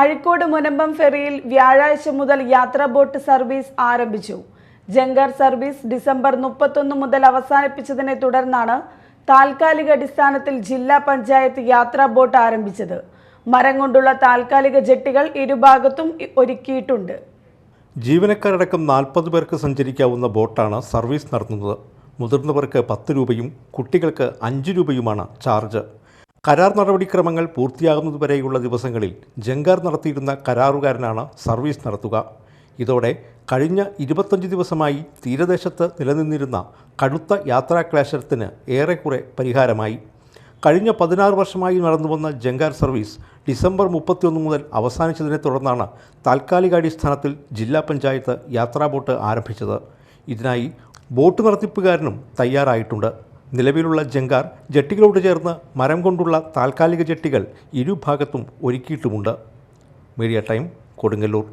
അഴിക്കോട് മുനമ്പം ഫെറിയിൽ വ്യാഴാഴ്ച മുതൽ യാത്രാ ബോട്ട് സർവീസ് ആരംഭിച്ചു. ജങ്കർ സർവീസ് ഡിസംബർ മുപ്പത്തൊന്ന് മുതൽ അവസാനിപ്പിച്ചതിനെ തുടർന്നാണ് താൽക്കാലിക അടിസ്ഥാനത്തിൽ ജില്ലാ പഞ്ചായത്ത് യാത്രാ ബോട്ട് ആരംഭിച്ചത്. മരം കൊണ്ടുള്ള താൽക്കാലിക ജെട്ടികൾ ഇരുഭാഗത്തും ഒരുക്കിയിട്ടുണ്ട്. ജീവനക്കാരടക്കം നാൽപ്പത് പേർക്ക് സഞ്ചരിക്കാവുന്ന ബോട്ടാണ് സർവീസ് നടത്തുന്നത്. മുതിർന്നവർക്ക് പത്ത് രൂപയും കുട്ടികൾക്ക് അഞ്ച് രൂപയുമാണ് ചാർജ്. കരാർ നടപടിക്രമങ്ങൾ പൂർത്തിയാകുന്നതുവരെയുള്ള ദിവസങ്ങളിൽ ജങ്കാർ നടത്തിയിരുന്ന കരാറുകാരനാണ് സർവീസ് നടത്തുക. ഇതോടെ കഴിഞ്ഞ ഇരുപത്തഞ്ച് ദിവസമായി തീരദേശത്ത് നിലനിന്നിരുന്ന കടുത്ത യാത്രാക്ലേശത്തിന് ഏറെക്കുറെ പരിഹാരമായി. കഴിഞ്ഞ പതിനാറ് വർഷമായി നടന്നുവന്ന ജങ്കാർ സർവീസ് ഡിസംബർ മുപ്പത്തിയൊന്ന് മുതൽ അവസാനിച്ചതിനെ തുടർന്നാണ് താൽക്കാലികാടിസ്ഥാനത്തിൽ ജില്ലാ പഞ്ചായത്ത് യാത്രാ ബോട്ട് ആരംഭിച്ചത്. ഇതിനായി ബോട്ട് നടത്തിപ്പുകാരനും തയ്യാറായിട്ടുണ്ട്. നിലവിലുള്ള ജങ്കാർ ജെട്ടികളോട് ചേർന്ന് മരം കൊണ്ടുള്ള താൽക്കാലിക ജെട്ടികൾ ഇരുഭാഗത്തും ഒരുക്കിയിട്ടുമുണ്ട്. Media time Kodungallur.